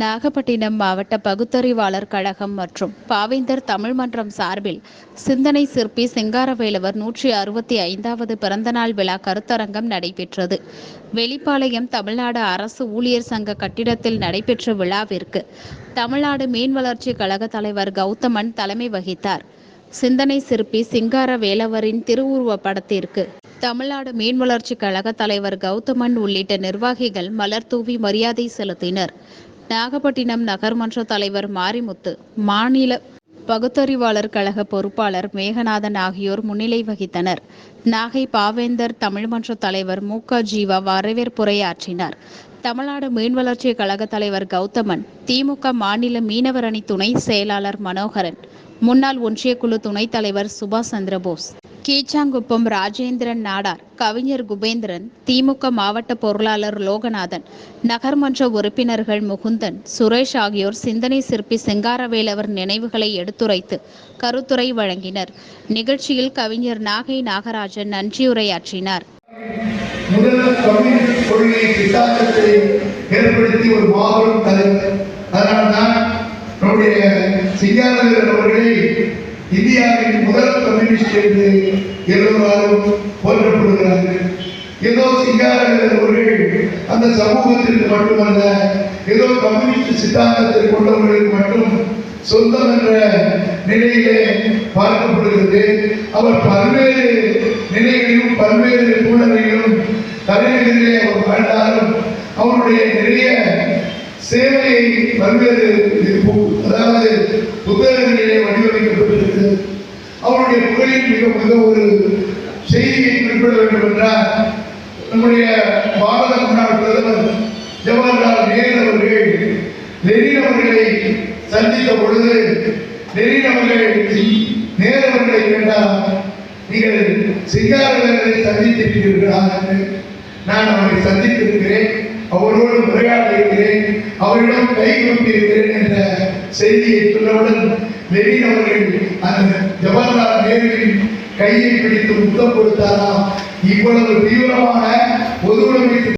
நாகப்பட்டினம் மாவட்ட பகுத்தறிவாளர் கழகம் மற்றும் பாவேந்தர் தமிழ் மன்றம் சார்பில் சிந்தனை சிற்பி சிங்காரவேலவர் நூற்றி அறுபத்தி ஐந்தாவது பிறந்தநாள் விழா கருத்தரங்கம் நடைபெற்றது. வெளிப்பாளையம் தமிழ்நாடு அரசு ஊழியர் சங்க கட்டிடத்தில் நடைபெற்ற விழாவிற்கு தமிழ்நாடு மீன் வளர்ச்சி கழக தலைவர் கௌதமன் தலைமை வகித்தார். சிந்தனை சிற்பி சிங்கார வேலவரின் திருவுருவ படத்திற்கு தமிழ்நாடு மீன் வளர்ச்சி கழக தலைவர் கௌதமன் உள்ளிட்ட நிர்வாகிகள் மலர் தூவி மரியாதை செலுத்தினர். நாகப்பட்டினம் நகர்மன்ற தலைவர் மாரிமுத்து மாநில பகுத்தறிவாளர் கழக பொறுப்பாளர் மேகநாதன் ஆகியோர் முன்னிலை வகித்தனர். நாகை பாவேந்தர் தமிழ்மன்ற தலைவர் மு க ஜீவா வரவேற்புரையாற்றினார். தமிழ்நாடு மீன் வளர்ச்சி கழக தலைவர் கௌதமன் திமுக மாநில மீனவர் அணி துணை செயலாளர் மனோகரன் முன்னாள் ஒன்றிய குழு துணைத் தலைவர் சுபாஷ் சந்திரபோஸ் கீச்சாங்குப்பம் ராஜேந்திரன் நாடார் கவிஞர் குபேந்திரன் திமுக மாவட்ட பொருளாளர் லோகநாதன் நகர்மன்ற உறுப்பினர்கள் முகுந்தன் சுரேஷ் ஆகியோர் சிந்தனை சிற்பி செங்காரவேலவர் நினைவுகளை எடுத்துரைத்து கருத்துரை வழங்கினர். நிகழ்ச்சியில் கவிஞர் நாகை நாகராஜன் நன்றியுரையாற்றினார். முதல் கம்யூனிஸ்ட் கொள்கை சித்தாந்தத்தை ஏற்படுத்தி ஒரு மாபெரும் தலைவர் அதனால்தான் நம்முடைய சிங்காரவேலர் அவர்களை இந்தியாவின் முதல் கம்யூனிஸ்ட் என்று எல்லோராலும் போற்றப்படுகிறார்கள். ஏதோ சிங்காரவேலர் அவர்கள் அந்த சமூகத்திற்கு மட்டுமல்ல ஏதோ கம்யூனிஸ்ட் சித்தாந்தத்தை கொண்டவர்களுக்கு மட்டும் சொந்தம் என்ற நிலையிலே பார்க்கப்படுகிறது. அவர் பல்வேறு நிலைகளிலும் பல்வேறு சூழ்நிலைகளிலும் தலைநகரிலே அவர் வாழ்ந்தாலும் அவருடைய நிறைய சேவையை பல்வேறு அதாவது புத்தகங்களிலே வடிவமைக்கப்பட்டிருக்கிறது. அவருடைய புகழில் மிக மிக ஒரு செய்தியை குறிப்பிட வேண்டும் என்றால் நம்முடைய பாரத முன்னாள் பிரதமர் ஜவஹர்லால் நேரு அவர்கள் லெனின் அவர்களை சந்தித்த பொழுது லெனின் நேரவர்களை நேரு நீங்கள் சிங்காரவர்களை சந்தித்திருக்கிறீர்களா என்று நான் அவரை சந்தித்திருக்கிறேன் அவரோடு உரையாட இருக்கிறேன் அவரிடம் கை கொடுத்திருக்கிறேன் என்ற செய்தியை சொன்னவுடன் லெனின் அவர்கள் அந்த ஜவஹர்லால் நேருவின் கையை பிடித்து முத்தம் கொடுத்தாராம் இவ்வளவு தீவிரமான பொது உடைமை